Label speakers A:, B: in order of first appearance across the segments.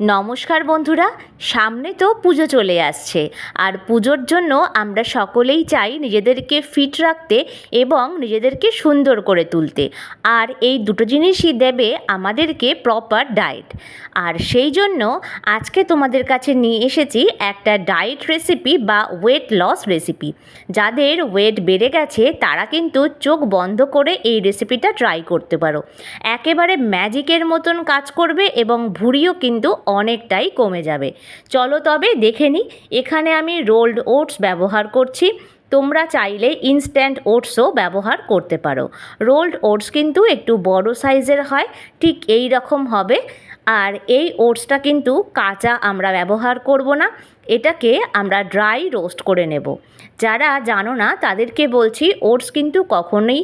A: নমস্কার বন্ধুরা, সামনে তো পুজো চলে আসছে। আর পুজোর জন্য আমরা সকলেই চাই নিজেদেরকে ফিট রাখতে এবং নিজেদেরকে সুন্দর করে তুলতে। আর এই দুটো জিনিসই দেবে আমাদেরকে প্রপার ডায়েট আর সেই জন্য আজকে তোমাদের কাছে নিয়ে এসেছি একটা ডায়েট রেসিপি বা ওয়েট লস রেসিপি যাদের ওয়েট বেড়ে গেছে, তারা কিন্তু চোখ বন্ধ করে এই রেসিপিটা ট্রাই করতে পারো। একেবারে ম্যাজিকের মতন কাজ করবে এবং ভুঁড়িও কিন্তু অনেকটাই কমে যাবে। চলো তবে দেখে নিই, এখানে আমি রোল্ড ওটস ব্যবহার করছি। তোমরা চাইলে ইনস্ট্যান্ট ওটসও ব্যবহার করতে পারো। রোল্ড ওটস কিন্তু একটু বড় সাইজের হয়, ঠিক এই রকম হবে। আর এই ওটসটা কিন্তু কাঁচা আমরা ব্যবহার করব না, এটাকে আমরা ড্রাই রোস্ট করে নেব। যারা জানো না, তাদেরকে বলছি, ওটস কিন্তু কখনোই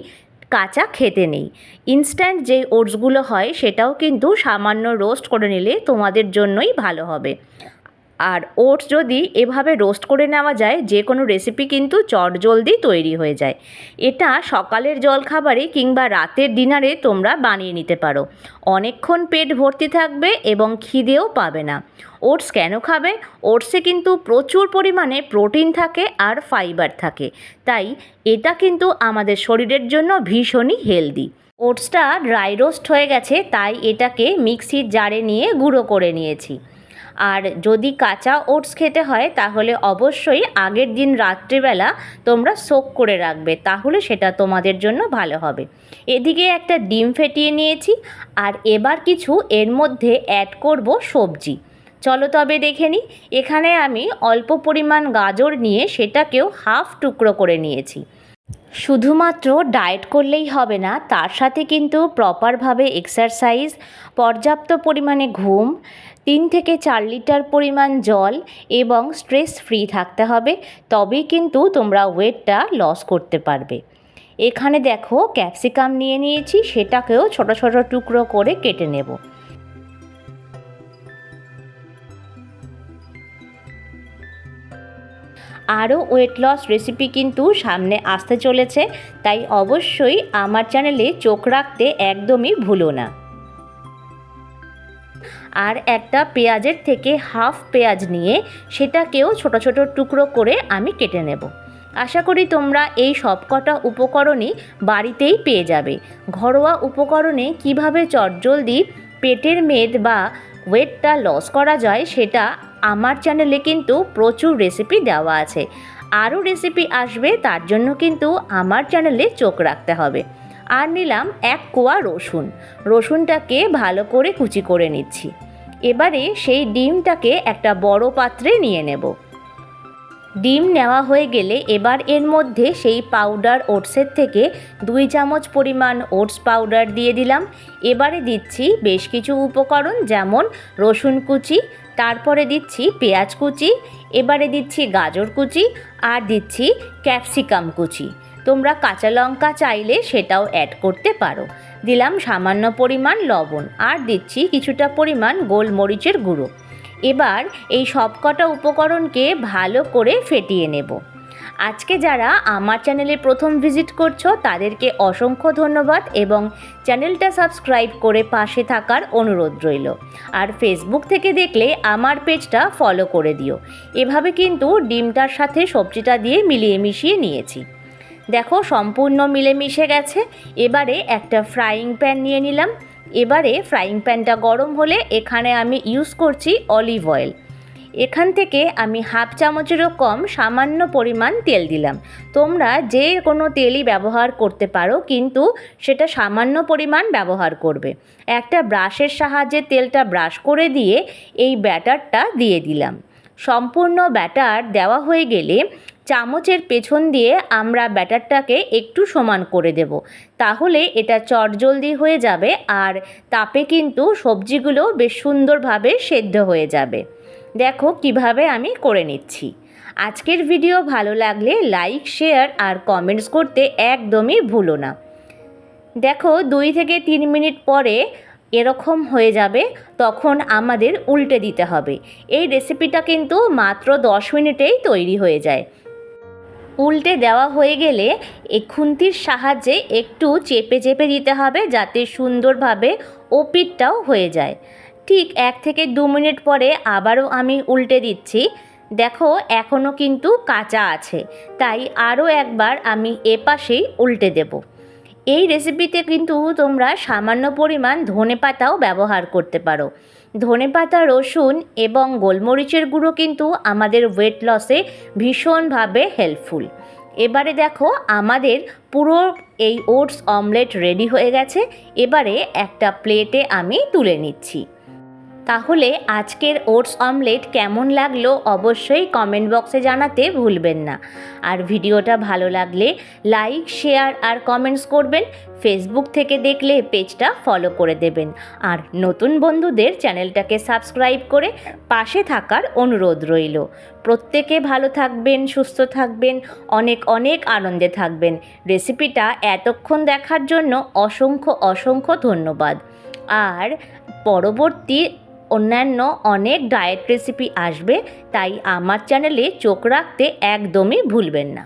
A: কাঁচা খেতে নেই। ইনস্ট্যান্ট যে ওটসগুলো হয়, সেটাও কিন্তু সামান্য রোস্ট করে নিলে তোমাদের জন্যই ভালো হবে। আর ওটস যদি এভাবে রোস্ট করে নেওয়া যায়, যে কোনো রেসিপি কিন্তু চটজলদি তৈরি হয়ে যায়। এটা সকালের জলখাবারে কিংবা রাতের ডিনারে তোমরা বানিয়ে নিতে পারো। অনেকক্ষণ পেট ভর্তি থাকবে এবং খিদেও পাবে না। ওটস কেন খাবে? ওটসে কিন্তু প্রচুর পরিমাণে প্রোটিন থাকে আর ফাইবার থাকে। তাই এটা কিন্তু আমাদের শরীরের জন্য ভীষণই হেলদি। ওটসটা ড্রাই রোস্ট হয়ে গেছে, তাই এটাকে মিক্সির জারে নিয়ে গুঁড়ো করে নিয়েছি। আর যদি কাঁচা ওটস খেতে হয়, তাহলে অবশ্যই আগের দিন রাত্রিবেলা তোমরা সোক করে রাখবে, তাহলে সেটা তোমাদের জন্য ভালো হবে। এদিকে একটা ডিম ফেটিয়ে নিয়েছি, আর এবার কিছু এর মধ্যে অ্যাড করব সবজি। চলো তবে দেখে নিই এখানে আমি অল্প পরিমাণ গাজর নিয়ে সেটাকেও হাফ টুকরো করে নিয়েছি। শুধুমাত্র ডায়েট করলেই হবে না, তার সাথে কিন্তু প্রপারভাবে এক্সারসাইজ পর্যাপ্ত পরিমাণে ঘুম তিন থেকে চার লিটার পরিমাণ জল এবং স্ট্রেস ফ্রি থাকতে হবে, তবেই কিন্তু তোমরা ওয়েটটা লস করতে পারবে। এখানে দেখো ক্যাপসিকাম নিয়ে নিয়েছি, সেটাকেও ছোট ছোট টুকরো করে কেটে নেব। আরও ওয়েট লস রেসিপি কিন্তু সামনে আসতে চলেছে, তাই অবশ্যই আমার চ্যানেলে চোখ রাখতে একদমই ভুলো না। আর একটা পেঁয়াজের থেকে হাফ পেঁয়াজ নিয়ে সেটাকেও ছোট ছোট টুকরো করে আমি কেটে নেব। আশা করি তোমরা এই সবকটা উপকরণই বাড়িতেই পেয়ে যাবে। ঘরোয়া উপকরণে কীভাবে চটজলদি পেটের মেদ বা ওয়েটটা লস করা যায় সেটা আমার চ্যানেলে কিন্তু প্রচুর রেসিপি দেওয়া আছে। আরও রেসিপি আসবে তার জন্য কিন্তু আমার চ্যানেলে চোখ রাখতে হবে। আর নিলাম এক কোয়া রসুন। রসুনটাকে ভালো করে কুচি করে নিচ্ছি। এবারে সেই ডিমটাকে একটা বড় পাত্রে নিয়ে নেব। ডিম নেওয়া হয়ে গেলে এবার এর মধ্যে সেই পাউডার ওটসের থেকে দুই চামচ পরিমাণ ওটস পাউডার দিয়ে দিলাম। এবারে দিচ্ছি বেশ কিছু উপকরণ যেমন রসুন কুচি, তারপরে দিচ্ছি পেঁয়াজ কুচি, এবারে দিচ্ছি গাজর কুচি, আর দিচ্ছি ক্যাপসিকাম কুচি। তোমরা কাঁচা লঙ্কা চাইলে সেটাও অ্যাড করতে পারো। দিলাম সামান্য পরিমাণ লবণ আর দিচ্ছি কিছুটা পরিমাণ গোলমরিচের গুঁড়ো। এবার এই সবকটা উপকরণকে ভালো করে ফেটিয়ে নেব। আজকে যারা আমার চ্যানেলে প্রথম ভিজিট করছ, তাদেরকে অসংখ্য ধন্যবাদ এবং চ্যানেলটা সাবস্ক্রাইব করে পাশে থাকার অনুরোধ রইল। আর ফেসবুক থেকে দেখলে আমার পেজটা ফলো করে দিও। এভাবে কিন্তু ডিমটার সাথে সবজিটা দিয়ে মিলিয়ে মিশিয়ে নিয়েছি। দেখো, সম্পূর্ণ মিলেমিশে গেছে। এবারে একটা ফ্রাইং প্যান নিয়ে নিলাম। এবারে ফ্রাইং প্যানটা গরম হলে এখানে আমি ইউজ করছি অলিভ অয়েল এখান থেকে আমি হাফ চামচেরও কম সামান্য পরিমাণ তেল দিলাম। তোমরা যে কোনো তেলই ব্যবহার করতে পারো, কিন্তু সেটা সামান্য পরিমাণ ব্যবহার করবে। একটা ব্রাশের সাহায্যে তেলটা ব্রাশ করে দিয়ে এই ব্যাটারটা দিয়ে দিলাম। সম্পূর্ণ ব্যাটার দেওয়া হয়ে গেলে চামচের পেছন দিয়ে আমরা ব্যাটারটাকে একটু সমান করে দেব। তাহলে এটা চটজলদি হয়ে যাবে আর তাপে কিন্তু সবজিগুলো বেশ সুন্দরভাবে সেদ্ধ হয়ে যাবে। দেখো কীভাবে আমি করে নিচ্ছি। আজকের ভিডিও ভালো লাগলে লাইক, শেয়ার আর কমেন্টস করতে একদমই ভুলো না। দেখো দুই থেকে তিন মিনিট পরে এরকম হয়ে যাবে, তখন আমাদের উল্টে দিতে হবে। এই রেসিপিটা কিন্তু মাত্র দশ মিনিটেই তৈরি হয়ে যায়। উল্টে দেওয়া হয়ে গেলে এ খুন্তির সাহায্যে একটু চেপে চেপে দিতে হবে যাতে সুন্দরভাবে ওপিটটাও হয়ে যায়। ঠিক এক থেকে দু মিনিট পরে আবারও আমি উল্টে দিচ্ছি। দেখো এখনও কিন্তু কাঁচা আছে। তাই আরও একবার আমি এপাশেই উল্টে দেব। এই রেসিপিতে কিন্তু তোমরা সামান্য পরিমাণ ধনে পাতাও ব্যবহার করতে পারো। ধনে পাতা, রসুন এবং গোলমরিচের গুঁড়ো কিন্তু আমাদের ওয়েট লসে ভীষণভাবে হেল্পফুল এবারে দেখো আমাদের পুরো এই ওটস অমলেট রেডি হয়ে গেছে। এবারে একটা প্লেটে আমি তুলে নিচ্ছি। তাহলে আজকের ওটস অমলেট কেমন লাগল অবশ্যই কমেন্ট বক্সে জানাতে ভুলবেন না। আর ভিডিওটা ভালো লাগলে লাইক, শেয়ার আর কমেন্টস করবেন। ফেসবুক থেকে দেখলে পেজটা ফলো করে দেবেন। আর নতুন বন্ধুদের চ্যানেলটাকে সাবস্ক্রাইব করে পাশে থাকার অনুরোধ রইল। প্রত্যেকে ভালো থাকবেন, সুস্থ থাকবেন, অনেক অনেক আনন্দে থাকবেন। রেসিপিটা এতক্ষণ দেখার জন্য অসংখ্য অসংখ্য ধন্যবাদ। আর পরবর্তী অন্যান্য অনেক ডায়েট রেসিপি আসবে তাই আমার চ্যানেলে চোখ রাখতে একদমই ভুলবেন না।